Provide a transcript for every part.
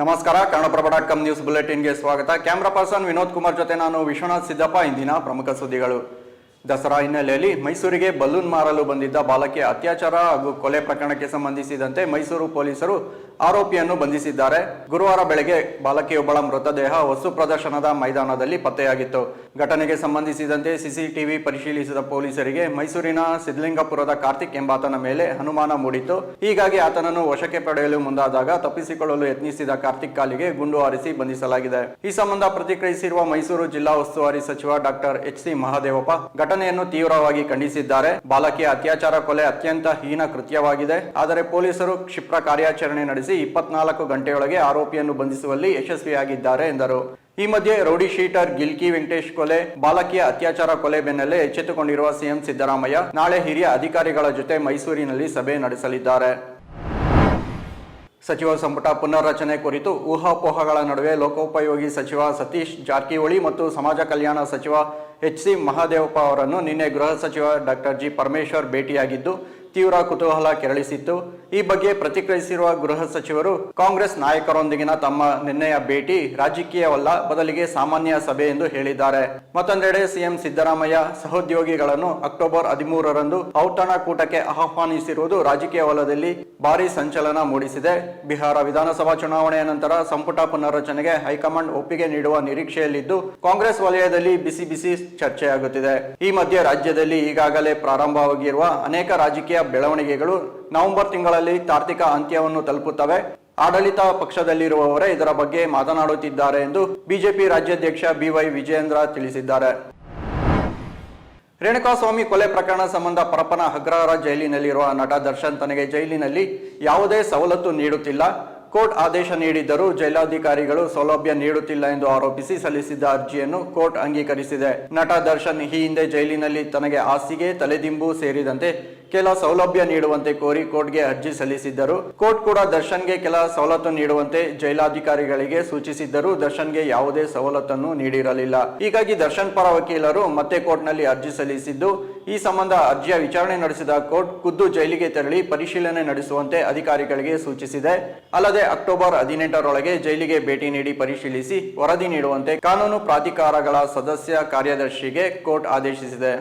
ನಮಸ್ಕಾರ, Kannadaprabha com news ಬುಲೆಟಿನ್ಗೆ ಸ್ವಾಗತ. Camera person Vinod Kumar ಜೊತೆ ನಾನು ವಿಶ್ವನಾಥ್ ಸಿದ್ದಪ್ಪ, ಇಂದಿನ ಪ್ರಮುಖ ಸುದ್ದಿಗಳು. ದಸರಾ ಹಿನ್ನೆಲೆಯಲ್ಲಿ ಮೈಸೂರಿಗೆ ಬಲೂನ್ ಮಾರಲು ಬಂದಿದ್ದ ಬಾಲಕಿ ಅತ್ಯಾಚಾರ ಹಾಗೂ ಕೊಲೆ ಪ್ರಕರಣಕ್ಕೆ ಸಂಬಂಧಿಸಿದಂತೆ ಮೈಸೂರು ಪೊಲೀಸರು ಆರೋಪಿಯನ್ನು ಬಂಧಿಸಿದ್ದಾರೆ. ಗುರುವಾರ ಬೆಳಗ್ಗೆ ಬಾಲಕಿಯೊಬ್ಬಳ ಮೃತದೇಹ ವಸ್ತು ಪ್ರದರ್ಶನದ ಮೈದಾನದಲ್ಲಿ ಪತ್ತೆಯಾಗಿತ್ತು. ಘಟನೆಗೆ ಸಂಬಂಧಿಸಿದಂತೆ ಸಿಸಿಟಿವಿ ಪರಿಶೀಲಿಸಿದ ಪೊಲೀಸರಿಗೆ ಮೈಸೂರಿನ ಸಿದ್ಲಿಂಗಪುರದ ಕಾರ್ತಿಕ್ ಎಂಬಾತನ ಮೇಲೆ ಅನುಮಾನ ಮೂಡಿತ್ತು. ಹೀಗಾಗಿ ಆತನನ್ನು ವಶಕ್ಕೆ ಪಡೆಯಲು ಮುಂದಾದಾಗ ತಪ್ಪಿಸಿಕೊಳ್ಳಲು ಯತ್ನಿಸಿದ ಕಾರ್ತಿಕ್ ಕಾಲಿಗೆ ಗುಂಡು ಹಾರಿಸಿ ಬಂಧಿಸಲಾಗಿದೆ. ಈ ಸಂಬಂಧ ಪ್ರತಿಕ್ರಿಯಿಸಿರುವ ಮೈಸೂರು ಜಿಲ್ಲಾ ಉಸ್ತುವಾರಿ ಸಚಿವ ಡಾಕ್ಟರ್ ಎಚ್ ಸಿ ಮಹಾದೇವಪ್ಪ, ಘಟನೆಯನ್ನು ತೀವ್ರವಾಗಿ ಖಂಡಿಸಿದ್ದಾರೆ. ಬಾಲಕಿಯ ಅತ್ಯಾಚಾರ ಕೊಲೆ ಅತ್ಯಂತ ಹೀನ ಕೃತ್ಯವಾಗಿದೆ. ಆದರೆ ಪೊಲೀಸರು ಕ್ಷಿಪ್ರ ಕಾರ್ಯಾಚರಣೆ ನಡೆಸಿ ಇಪ್ಪತ್ನಾಲ್ಕು ಗಂಟೆಯೊಳಗೆ ಆರೋಪಿಯನ್ನು ಬಂಧಿಸುವಲ್ಲಿ ಯಶಸ್ವಿಯಾಗಿದ್ದಾರೆ ಎಂದರು. ಈ ಮಧ್ಯೆ ರೌಡಿ ಶೀಟರ್ ಗಿಲ್ಕಿ ವೆಂಕಟೇಶ್ ಕೊಲೆ, ಬಾಲಕಿಯ ಅತ್ಯಾಚಾರ ಕೊಲೆ ಬೆನ್ನಲ್ಲೇ ಎಚ್ಚೆತ್ತುಕೊಂಡಿರುವ ಸಿಎಂ ಸಿದ್ದರಾಮಯ್ಯ ನಾಳೆ ಹಿರಿಯ ಅಧಿಕಾರಿಗಳ ಜೊತೆ ಮೈಸೂರಿನಲ್ಲಿ ಸಭೆ ನಡೆಸಲಿದ್ದಾರೆ. ಸಚಿವ ಸಂಪುಟ ಪುನರ್ರಚನೆ ಕುರಿತು ಊಹಾಪೋಹಗಳ ನಡುವೆ ಲೋಕೋಪಯೋಗಿ ಸಚಿವ ಸತೀಶ್ ಜಾರಕಿಹೊಳಿ ಮತ್ತು ಸಮಾಜ ಕಲ್ಯಾಣ ಸಚಿವ ಎಚ್ ಸಿ ಮಹಾದೇವಪ್ಪ ಅವರನ್ನು ನಿನ್ನೆ ಗೃಹ ಸಚಿವ ಡಾಕ್ಟರ್ ಜಿ ಪರಮೇಶ್ವರ್ ಭೇಟಿಯಾಗಿದ್ದು ತೀವ್ರ ಕುತೂಹಲ ಕೆರಳಿಸಿತ್ತು. ಈ ಬಗ್ಗೆ ಪ್ರತಿಕ್ರಿಯಿಸಿರುವ ಗೃಹ ಸಚಿವರು, ಕಾಂಗ್ರೆಸ್ ನಾಯಕರೊಂದಿಗಿನ ತಮ್ಮ ನಿನ್ನೆಯ ಭೇಟಿ ರಾಜಕೀಯವಲ್ಲ, ಬದಲಿಗೆ ಸಾಮಾನ್ಯ ಸಭೆ ಎಂದು ಹೇಳಿದ್ದಾರೆ. ಮತ್ತೊಂದೆಡೆ ಸಿಎಂ ಸಿದ್ದರಾಮಯ್ಯ ಸಹೋದ್ಯೋಗಿಗಳನ್ನು ಅಕ್ಟೋಬರ್ ಹದಿಮೂರರಂದು ಔತಣಕೂಟಕ್ಕೆ ಆಹ್ವಾನಿಸಿರುವುದು ರಾಜಕೀಯ ವಲಯದಲ್ಲಿ ಭಾರಿ ಸಂಚಲನ ಮೂಡಿಸಿದೆ. ಬಿಹಾರ ವಿಧಾನಸಭಾ ಚುನಾವಣೆಯ ನಂತರ ಸಂಪುಟ ಪುನರ್ರಚನೆಗೆ ಹೈಕಮಾಂಡ್ ಒಪ್ಪಿಗೆ ನೀಡುವ ನಿರೀಕ್ಷೆಯಲ್ಲಿದ್ದು, ಕಾಂಗ್ರೆಸ್ ವಲಯದಲ್ಲಿ ಬಿಸಿ ಬಿಸಿ ಚರ್ಚೆಯಾಗುತ್ತಿದೆ. ಈ ಮಧ್ಯೆ ರಾಜ್ಯದಲ್ಲಿ ಈಗಾಗಲೇ ಪ್ರಾರಂಭವಾಗಿರುವ ಅನೇಕ ರಾಜಕೀಯ ಬೆಳವಣಿಗೆಗಳು ನವೆಂಬರ್ ತಿಂಗಳಲ್ಲಿ ತಾರ್ತಿಕ ಅಂತ್ಯವನ್ನು ತಲುಪುತ್ತವೆ. ಆಡಳಿತ ಪಕ್ಷದಲ್ಲಿರುವವರೇ ಇದರ ಬಗ್ಗೆ ಮಾತನಾಡುತ್ತಿದ್ದಾರೆ ಎಂದು ಬಿಜೆಪಿ ರಾಜ್ಯಾಧ್ಯಕ್ಷ ಬಿವೈ ವಿಜಯೇಂದ್ರ ತಿಳಿಸಿದ್ದಾರೆ. ರೇಣುಕಾಸ್ವಾಮಿ ಕೊಲೆ ಪ್ರಕರಣ ಸಂಬಂಧ ಪರಪನ ಅಗ್ರಹಾರ ಜೈಲಿನಲ್ಲಿರುವ ನಟ ದರ್ಶನ್ ತನಗೆ ಜೈಲಿನಲ್ಲಿ ಯಾವುದೇ ಸವಲತ್ತು ನೀಡುತ್ತಿಲ್ಲ. ಕೋರ್ಟ್ ಆದೇಶ ನೀಡಿದ್ದರೂ ಜೈಲಾಧಿಕಾರಿಗಳು ಸೌಲಭ್ಯ ನೀಡುತ್ತಿಲ್ಲ ಎಂದು ಆರೋಪಿಸಿ ಸಲ್ಲಿಸಿದ್ದ ಅರ್ಜಿಯನ್ನು ಕೋರ್ಟ್ ಅಂಗೀಕರಿಸಿದೆ. ನಟ ದರ್ಶನ್ ಈ ಹಿಂದೆ ಜೈಲಿನಲ್ಲಿ ತನಗೆ ಹಾಸಿಗೆ, ತಲೆದಿಂಬು ಸೇರಿದಂತೆ ಕೆಲ ಸೌಲಭ್ಯ ನೀಡುವಂತೆ ಕೋರಿ ಕೋರ್ಟ್ಗೆ ಅರ್ಜಿ ಸಲ್ಲಿಸಿದ್ದರು. ಕೋರ್ಟ್ ಕೂಡ ದರ್ಶನ್ಗೆ ಕೆಲ ಸವಲತ್ತು ನೀಡುವಂತೆ ಜೈಲಾಧಿಕಾರಿಗಳಿಗೆ ಸೂಚಿಸಿದ್ದರೂ ದರ್ಶನ್ಗೆ ಯಾವುದೇ ಸವಲತ್ತನ್ನು ನೀಡಿರಲಿಲ್ಲ. ಹೀಗಾಗಿ ದರ್ಶನ್ ಪರ ವಕೀಲರು ಮತ್ತೆ ಕೋರ್ಟ್ನಲ್ಲಿ ಅರ್ಜಿ ಸಲ್ಲಿಸಿದ್ದು ಈ ಸಂಬಂಧ ಅರ್ಜಿಯ ವಿಚಾರಣೆ ನಡೆಸಿದ ಕೋರ್ಟ್ ಖುದ್ದು ಜೈಲಿಗೆ ತೆರಳಿ ಪರಿಶೀಲನೆ ನಡೆಸುವಂತೆ ಅಧಿಕಾರಿಗಳಿಗೆ ಸೂಚಿಸಿದೆ. ಅಲ್ಲದೆ ಅಕ್ಟೋಬರ್ ಹದಿನೆಂಟರೊಳಗೆ ಜೈಲಿಗೆ ಭೇಟಿ ನೀಡಿ ಪರಿಶೀಲಿಸಿ ವರದಿ ನೀಡುವಂತೆ ಕಾನೂನು ಪ್ರಾಧಿಕಾರಗಳ ಸದಸ್ಯ ಕಾರ್ಯದರ್ಶಿಗೆ ಕೋರ್ಟ್ ಆದೇಶಿಸಿದೆ.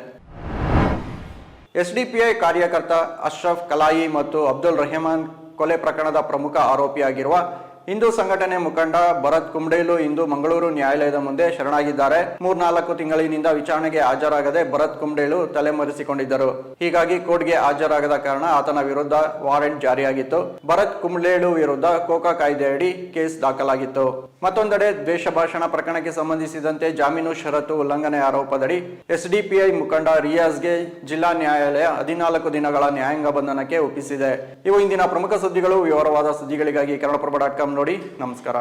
ಎಸ್ಡಿಪಿಐ ಕಾರ್ಯಕರ್ತ ಅಶ್ರಫ್ ಕಲಾಯಿ ಮತ್ತು ಅಬ್ದುಲ್ ರೆಹಮಾನ್ ಕೊಲೆ ಪ್ರಕರಣದ ಪ್ರಮುಖ ಆರೋಪಿಯಾಗಿರುವ ಹಿಂದೂ ಸಂಘಟನೆ ಮುಖಂಡ ಭರತ್ ಕುಂಬ್ಡೇಲು ಇಂದು ಮಂಗಳೂರು ನ್ಯಾಯಾಲಯದ ಮುಂದೆ ಶರಣಾಗಿದ್ದಾರೆ. ಮೂರ್ನಾಲ್ಕು ತಿಂಗಳಿನಿಂದ ವಿಚಾರಣೆಗೆ ಹಾಜರಾಗದೆ ಭರತ್ ಕುಂಬ್ಡೇಲು ತಲೆಮರೆಸಿಕೊಂಡಿದ್ದರು. ಹೀಗಾಗಿ ಕೋರ್ಟ್ಗೆ ಹಾಜರಾಗದ ಕಾರಣ ಆತನ ವಿರುದ್ಧ ವಾರೆಂಟ್ ಜಾರಿಯಾಗಿತ್ತು. ಭರತ್ ಕುಂಬ್ಳೇಳು ವಿರುದ್ಧ ಕೋಕಾ ಕಾಯ್ದೆಯಡಿ ಕೇಸ್ ದಾಖಲಾಗಿತ್ತು. ಮತ್ತೊಂದೆಡೆ ದ್ವೇಷ ಭಾಷಣ ಪ್ರಕರಣಕ್ಕೆ ಸಂಬಂಧಿಸಿದಂತೆ ಜಾಮೀನು ಷರತ್ತು ಉಲ್ಲಂಘನೆ ಆರೋಪದಡಿ ಎಸ್ಡಿಪಿಐ ಮುಖಂಡ ರಿಯಾಜ್ಗೆ ಜಿಲ್ಲಾ ನ್ಯಾಯಾಲಯ ಹದಿನಾಲ್ಕು ದಿನಗಳ ನ್ಯಾಯಾಂಗ ಬಂಧನಕ್ಕೆ ಒಪ್ಪಿಸಿದೆ. ಇವು ಇಂದಿನ ಪ್ರಮುಖ ಸುದ್ದಿಗಳು. ವಿವರವಾದ ಸುದ್ದಿಗಳಿಗಾಗಿ ಕನ್ನಡಪ್ರಭ ಡಾಟ್ ಕಾಮ್ ನೋಡಿ ನಮಸ್ಕಾರ.